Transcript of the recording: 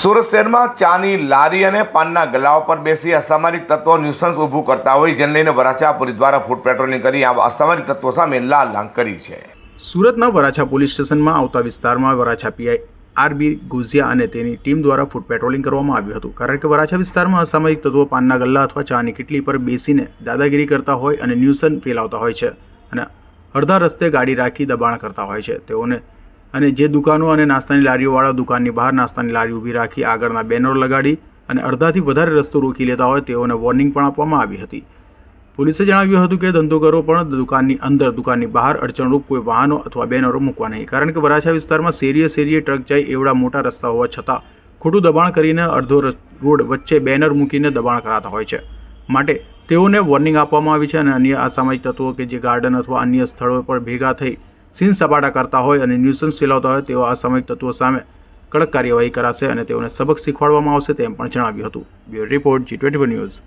સુરત શહેરમાં ચાની લારી અને પાનના ગલાઓ પર બેસી અસામાજિક તત્વો ન્યુસન્સ ઊભું કરતા હોય, જેને લઈને વરાછા પોલીસ દ્વારા ફૂડ પેટ્રોલિંગ કરી આ અસામાજિક તત્વો સામે લાલ લાંગ કરી છે. સુરતના વરાછા પોલીસ સ્ટેશનમાં આવતા વિસ્તારમાં વરાછા પીઆઈ આરબી ગુઝિયા અને તેની ટીમ દ્વારા ફૂડ પેટ્રોલિંગ કરવામાં આવ્યું હતું. કારણ કે વરાછા વિસ્તારમાં અસામાજિક તત્વો પાનના ગલ્લા અથવા ચાની કિટલી પર બેસીને દાદાગીરી કરતા હોય અને ન્યુસન ફેલાવતા હોય છે અને અડધા રસ્તે ગાડી રાખી દબાણ કરતા હોય છે. તેઓને અને જે દુકાનો અને નાસ્તાની લારીઓવાળા દુકાનની બહાર નાસ્તાની લારી ઊભી રાખી આગળના બેનરો લગાડી અને અડધાથી વધારે રસ્તો રોકી લેતા હોય તેઓને વોર્નિંગ પણ આપવામાં આવી હતી. પોલીસે જણાવ્યું હતું કે ધંધોગરો પણ દુકાનની અંદર, દુકાનની બહાર અડચણરૂપ કોઈ વાહનો અથવા બેનરો મૂકવા નહીં, કારણ કે વરાછા વિસ્તારમાં શેરીએ શેરીએ ટ્રક જાય એવડા મોટા રસ્તા હોવા છતાં ખોટું દબાણ કરીને અડધો રોડ વચ્ચે બેનર મૂકીને દબાણ કરાતા હોય છે. માટે તેઓને વોર્નિંગ આપવામાં આવી છે અને અન્ય અસામાજિક તત્વો કે જે ગાર્ડન અથવા અન્ય સ્થળો પર ભેગા થઈ સીન સપાટા કરતા હોય અને ન્યુસન્સ ફેલાવતા હોય તેવા અસામાજિક તત્વો સામે કડક કાર્યવાહી કરાશે અને તેઓને સબક શીખવાડવામાં આવશે તેમ પણ જણાવ્યું હતું. Bureau report G twenty news.